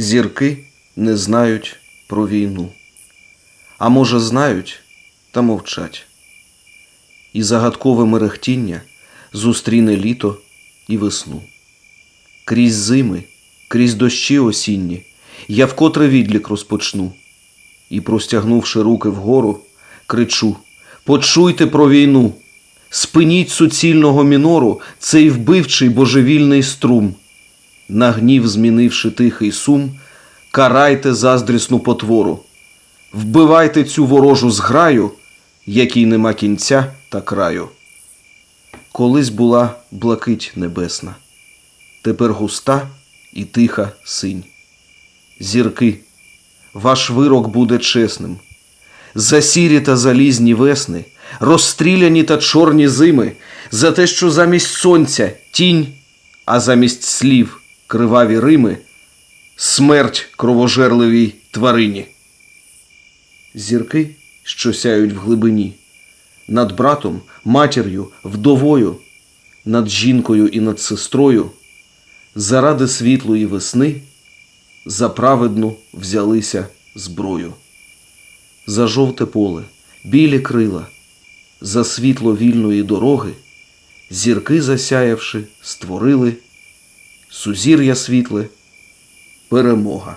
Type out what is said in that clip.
Зірки не знають про війну. А може, знають та мовчать. І загадкове мерехтіння зустріне літо і весну. Крізь зими, крізь дощі осінні, я вкотре відлік розпочну. І, простягнувши руки вгору, кричу: Почуйте про війну! Спиніть суцільного мінору цей вбивчий божевільний струм. На гнів змінивши тихий сум, карайте заздрісну потвору, вбивайте цю ворожу зграю, якій нема кінця та краю. Колись була блакить небесна, тепер густа і тиха синь. Зірки, ваш вирок буде чесним. За сірі та залізні весни, розстріляні та чорні зими, за те, що замість сонця тінь, а замість слів криваві рими, смерть кровожерливій тварині. Зірки, що сяють в глибині, над братом, матір'ю, вдовою, над жінкою і над сестрою, заради світлої весни, за праведну взялися зброю за жовте поле, білі крила, за світло вільної дороги, зірки засяявши, створили, сузір'я світле, перемога.